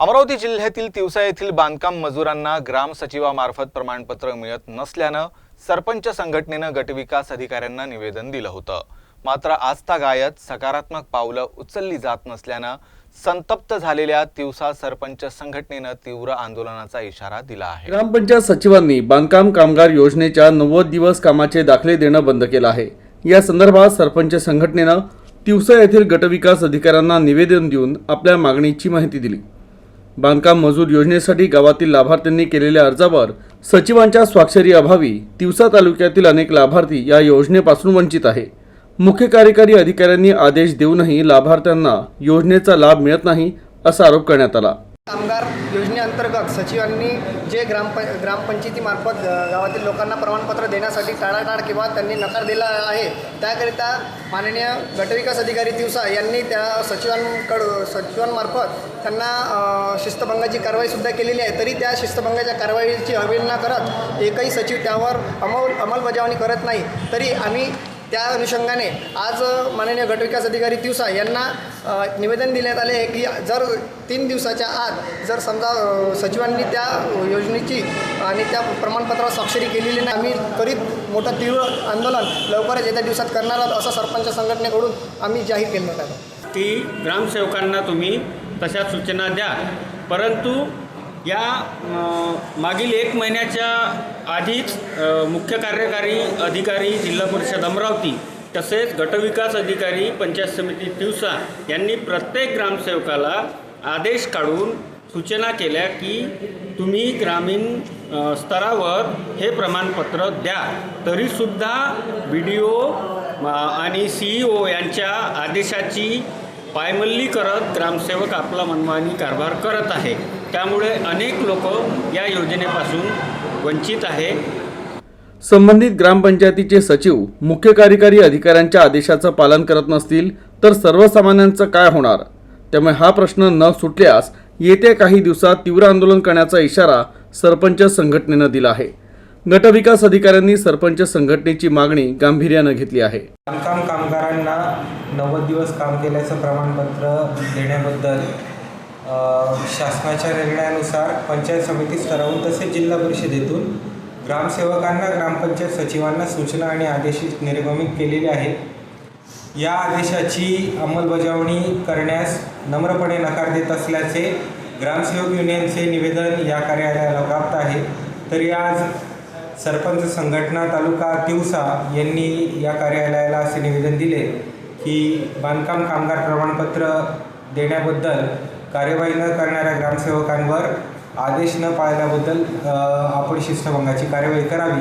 अमरावती जिल्ह्यातील तिवसा येथील बांधकाम मजुरांना ग्राम सचिवामार्फत प्रमाणपत्र मिळत नसल्यानं सरपंच संघटनेनं गटविकास अधिकाऱ्यांना निवेदन दिलं होतं. मात्र आजतागायत सकारात्मक पावलं उचलली जात नसल्यानं संतप्त झालेल्या तिवसा सरपंच संघटनेनं तीव्र आंदोलनाचा इशारा दिला आहे. ग्रामपंचायत सचिवांनी बांधकाम कामगार योजनेच्या नव्वद दिवस कामाचे दाखले देणं बंद केलं आहे. या संदर्भात सरपंच संघटनेनं तिवसा येथील गटविकास अधिकाऱ्यांना निवेदन देऊन आपल्या मागणीची माहिती दिली. बांधकाम मजूर योजनेसाठी गावातील लाभार्थ्यांनी केलेल्या अर्जावर सचिवांच्या स्वाक्षरी अभावी तिवसा तालुक्यातील अनेक लाभार्थी या योजनेपासून वंचित आहे. मुख्य कार्यकारी अधिकाऱ्यांनी आदेश देऊनही लाभार्थ्यांना योजनेचा लाभ मिळत नाही असा आरोप करण्यात आला. कामगार योजनेअंतर्गत सचिवांनी जे ग्रामप ग्रामपंचायतीमार्फत गावातील लोकांना प्रमाणपत्र देण्यासाठी टाळाटाळ किंवा त्यांनी नकार दिला आहे त्याकरिता माननीय गटविकास अधिकारी दिवसा यांनी त्या सचिवांकडं सचिवांमार्फत त्यांना शिस्तभंगाची कारवाईसुद्धा केलेली आहे. तरी त्या शिस्तभंगाच्या कारवाईची अवहेलना करत एकही सचिव त्यावर अमल अंमलबजावणी करत नाही. तरी आम्ही त्या अनुषंगाने आज माननीय गटविकास अधिकारी दिवसा यांना निवेदन देण्यात आले आहे की जर तीन दिवसाच्या आत जर समजा सचिवांनी त्या योजनेची आणि त्या प्रमाणपत्रावर स्वाक्षरी केलेली नाही आम्ही त्वरित मोठं तीव्र आंदोलन लवकरच येत्या दिवसात करणार आहोत असं सरपंच संघटनेकडून आम्ही जाहीर केलं आहे की ग्रामसेवकांना तुम्ही तशा सूचना द्या. परंतु या मागील एक महिन्याच्या आधीच मुख्य कार्यकारी अधिकारी जिल्हा परिषद अमरावती तसेच गटविकास अधिकारी पंचायत समिती तिवसा यांनी प्रत्येक ग्रामसेवकाला आदेश काढून सूचना केल्या की तुम्ही ग्रामीण स्तरावर हे प्रमाणपत्र द्या. तरीसुद्धा बी डी ओ आणि सी ई ओ यांच्या आदेशाची पायमल्ली करत ग्रामसेवक आपला मनमानी कारभार करत आहे. त्यामुळे अनेक लोक या योजनेपासून वंचित आहे. संबंधित ग्रामपंचायतीचे सचिव मुख्य कार्यकारी अधिकाऱ्यांच्या आदेशाचं पालन करत नसतील तर सर्वसामान्यांचं काय होणार? त्यामुळे हा प्रश्न न सुटल्यास येत्या काही दिवसात तीव्र आंदोलन करण्याचा इशारा सरपंच संघटनेनं दिला आहे. गटविकास अधिकाऱ्यांनी सरपंच संघटनेची मागणी गांभीर्यानं घेतली आहे. बांधकाम कामगारांना नव्वद दिवस काम केल्याचं प्रमाणपत्र देण्याबद्दल शासनाच्या निर्णयानुसार पंचायत समिती स्तरावरून तसेच जिल्हा परिषदेतून ग्रामसेवकांना ग्रामपंचायत सचिवांना सूचना आणि आदेश निर्गमित केलेले आहेत. या आदेशाची अंमलबजावणी करण्यास नम्रपणे नकार देत असल्याचे ग्रामसेवक युनियनचे निवेदन या कार्यालयाला प्राप्त आहे. तरी आज सरपंच संघटना तालुका तिवसा यांनी या कार्यालयाला असे निवेदन दिले की बांधकाम कामगार प्रमाणपत्र देण्याबद्दल कार्यवाही न करणाऱ्या ग्रामसेवकांवर आदेश न पाळल्याबद्दल आपण शिस्तभंगाची कार्यवाही करावी.